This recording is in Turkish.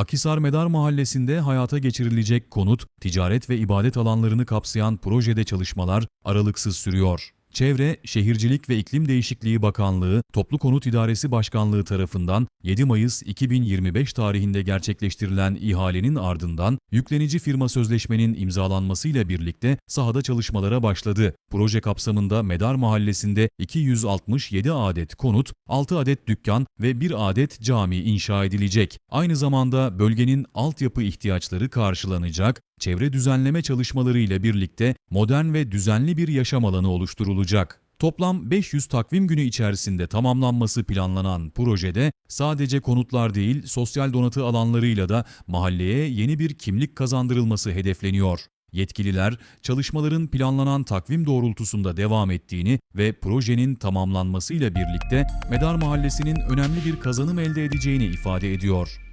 Akisar Medar Mahallesi'nde hayata geçirilecek konut, ticaret ve ibadet alanlarını kapsayan projede çalışmalar aralıksız sürüyor. Çevre, Şehircilik ve İklim Değişikliği Bakanlığı, Toplu Konut İdaresi Başkanlığı tarafından 7 Mayıs 2025 tarihinde gerçekleştirilen ihalenin ardından yüklenici firma sözleşmenin imzalanmasıyla birlikte sahada çalışmalara başladı. Proje kapsamında Medar Mahallesi'nde 267 adet konut, 6 adet dükkan ve 1 adet cami inşa edilecek. Aynı zamanda bölgenin altyapı ihtiyaçları karşılanacak, çevre düzenleme çalışmaları ile birlikte modern ve düzenli bir yaşam alanı oluşturulacak. Toplam 500 takvim günü içerisinde tamamlanması planlanan projede sadece konutlar değil sosyal donatı alanlarıyla da mahalleye yeni bir kimlik kazandırılması hedefleniyor. Yetkililer çalışmaların planlanan takvim doğrultusunda devam ettiğini ve projenin tamamlanmasıyla birlikte Medar Mahallesi'nin önemli bir kazanım elde edeceğini ifade ediyor.